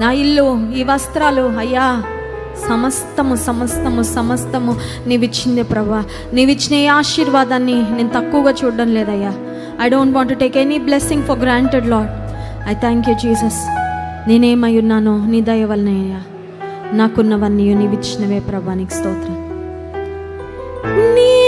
నా ఇల్లు ఈ వస్త్రాలు అయ్యా సమస్తము సమస్తము సమస్తము నీవిచ్చింది ప్రభా. నీవిచ్చిన ఈ ఆశీర్వాదాన్ని నేను తక్కువగా చూడడం లేదయ్యా. I don't want take any blessing for granted lord I thank you Jesus నేనేమై ఉన్నానో నీ దయ వలనయ్యా నాకున్నవన్నీ నీవిచ్చినవే ప్రభా నీకు స్తోత్రం. నీ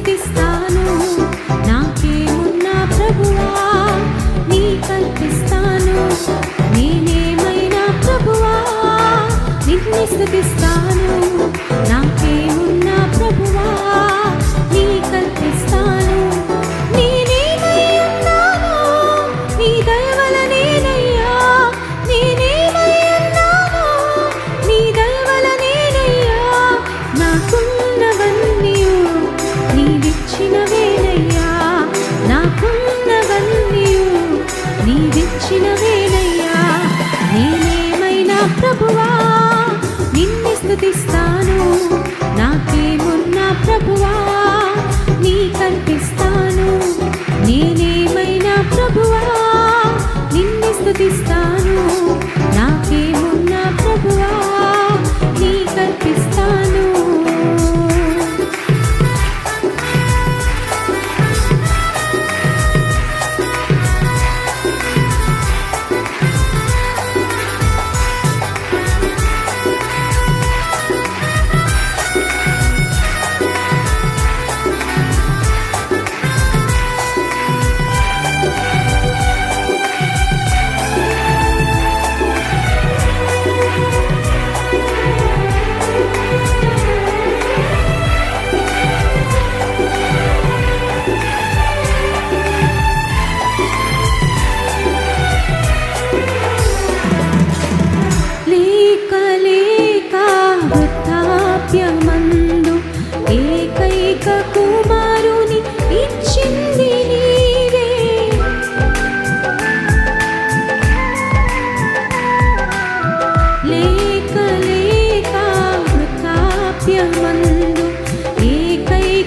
నిన్ను స్తుతిస్తాను నాకేమున్నా ప్రభువా నీ కల్పిస్తాను. నేనేమైనా ప్రభువా నిన్ను స్థుతిస్తాను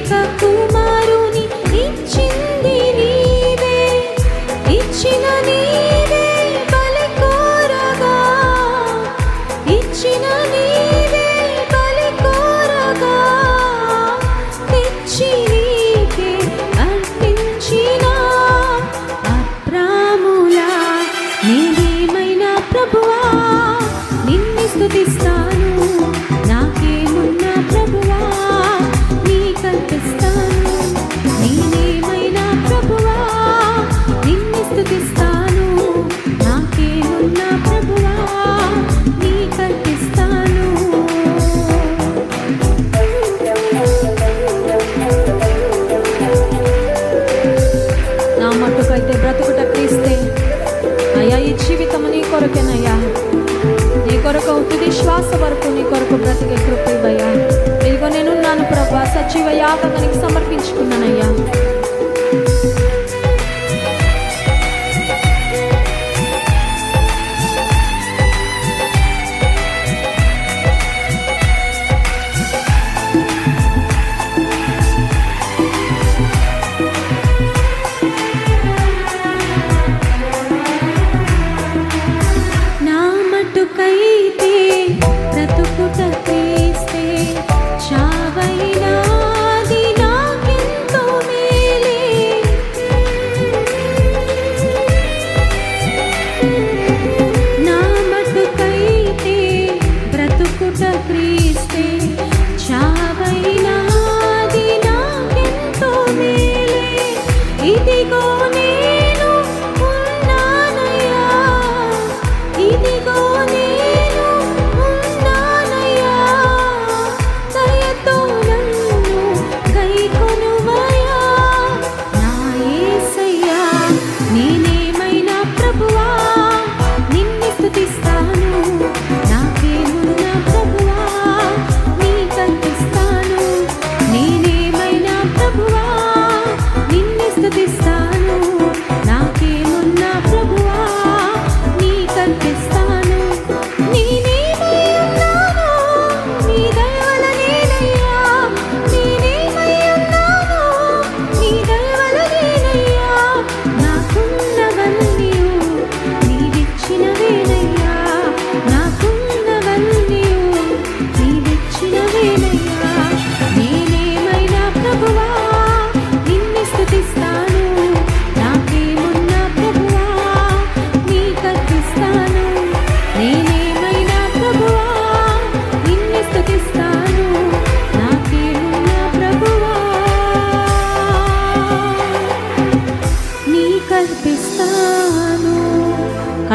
的孤 కొరకేనయ్యా నీ కొరకు తుది శ్వాస వరకు నీ కొరకు బ్రతికే కృప ఇవ్వయ్యా. ఇదిగో నేనున్నాను ప్రభా సచివ యాగంగా సమర్పించుకున్నానయ్యా.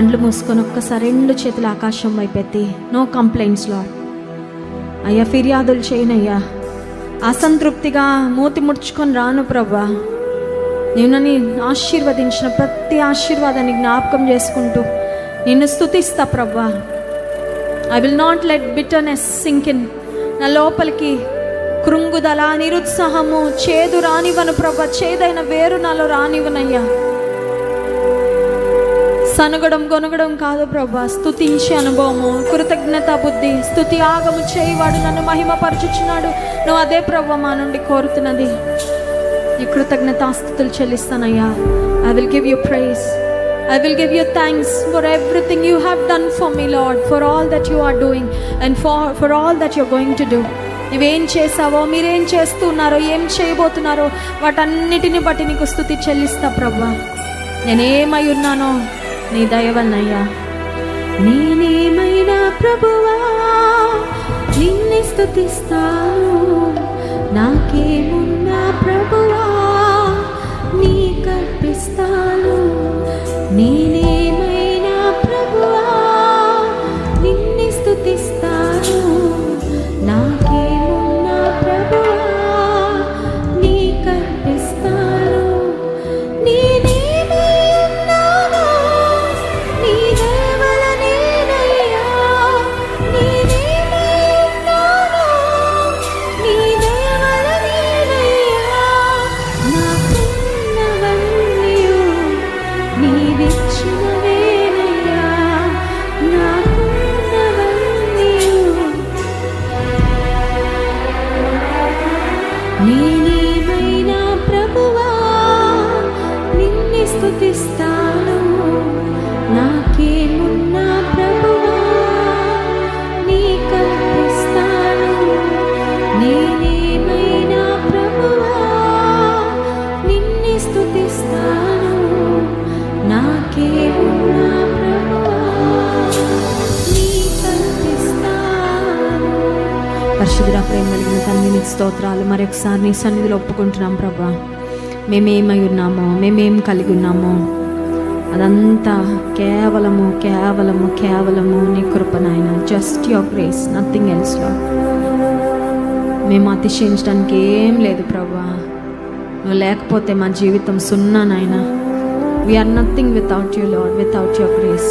కండ్లు మూసుకొని ఒక్కసారి రెండు చేతులు ఆకాశం వైపెత్తి నో కంప్లైంట్స్ లాడ్ అయ్యా ఫిర్యాదులు చేయనయ్యా. అసంతృప్తిగా మూతి ముడుచుకొని రాను ప్రభా నేను నన్ను ఆశీర్వదించిన ప్రతి ఆశీర్వాదాన్ని జ్ఞాపకం చేసుకుంటూ నిన్ను స్తుతిస్తా ప్రభా I will not let bitterness sink in నా లోపలికి కృంగుదల నిరుత్సాహము చేదు రానివ్వను ప్రభా చేదైన వేరు నాలో రానివ్వనయ్యా. సనగడం గొనగడం కాదు ప్రభా. స్థుతించి అనుభవము కృతజ్ఞత బుద్ధి స్థుతి ఆగము చేయవాడు నన్ను మహిమపరచుచున్నాడు. నువ్వు అదే ప్రభా మా నుండి కోరుతున్నది. ఈ కృతజ్ఞతాస్థుతులు చెల్లిస్తానయ్యా. I will give you praise I will give you thanks for everything you have done for me lord for all that you are doing and for for all that you're going to do నువ్వేం చేసావో మీరేం చేస్తున్నారో ఏం చేయబోతున్నారో వాటన్నిటిని బట్టి నీకు స్థుతి చెల్లిస్తా ప్రభా. నేనేమై ఉన్నానో నీ దయవన్నయ్యా నేనేమైనా ప్రభువా? నిన్ను స్థుతిస్తాను నాకేమున్నా ప్రభువా? నీ కర్పిస్తాను నేనేమైనా పరిశుద్ధ ప్రేమ కలిగిన తండ్రి నీకు స్తోత్రాలు. మరొకసారి నీ సన్నిధిలో ఒప్పుకుంటున్నాం ప్రభా. మేమేమై ఉన్నామో మేమేం కలిగి ఉన్నామో అదంతా కేవలము కేవలము కేవలము నీ కృపనాయన జస్ట్ యువర్ గ్రేస్ నథింగ్ ఎల్స్లో మేము అతిశయించడానికి ఏం లేదు ప్రభా. నువ్వు లేకపోతే మా జీవితం సున్నా నాయన. We're nothing without you lord without your grace